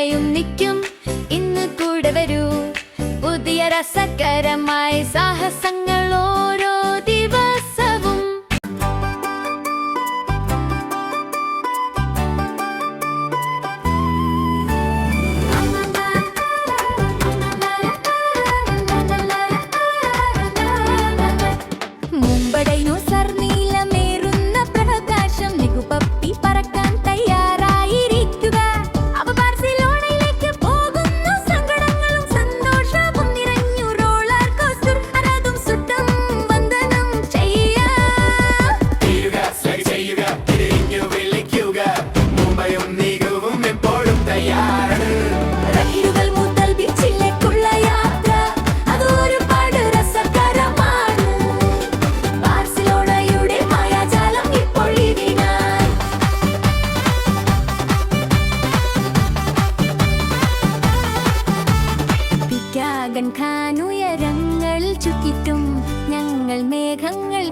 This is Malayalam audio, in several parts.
unique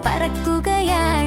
പറക്കുകയായി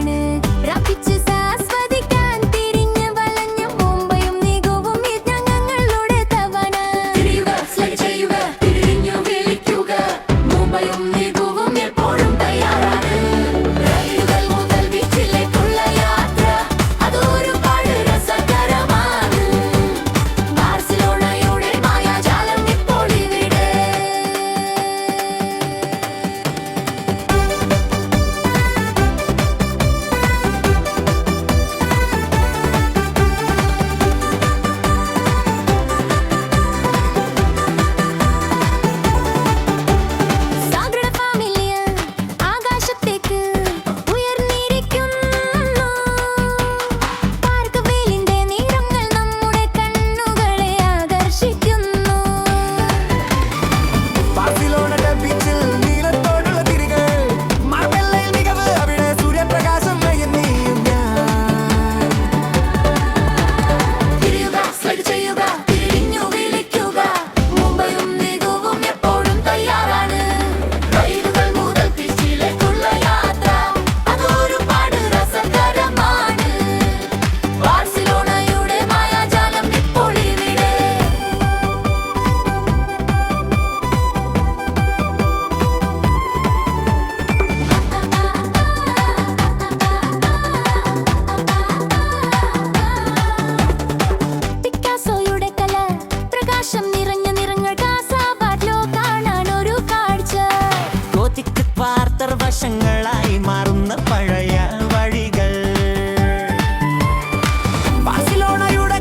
വാർത്തർ വശങ്ങളായി മാറുന്ന പഴയ വഴികൾ.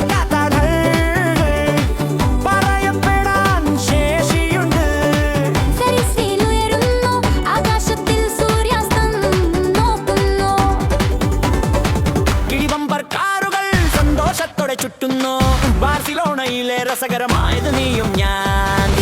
കഥകൾ ശേഷിയുണ്ട്. സന്തോഷത്തോടെ ചുറ്റുന്നു. ബാർസിലോണയിലെ രസകരമായത് നീയും ഞാൻ.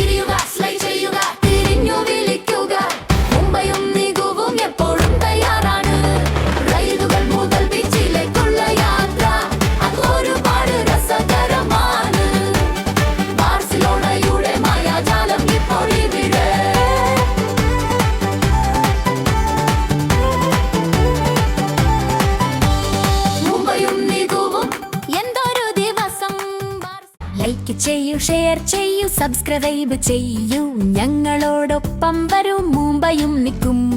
ലൈക്ക് ചെയ്യൂ ഷെയർ ചെയ്യൂ സബ്സ്ക്രൈബ് ചെയ്യൂ. ഞങ്ങളോടൊപ്പം വരും മുംബൈയും നിൽക്കും.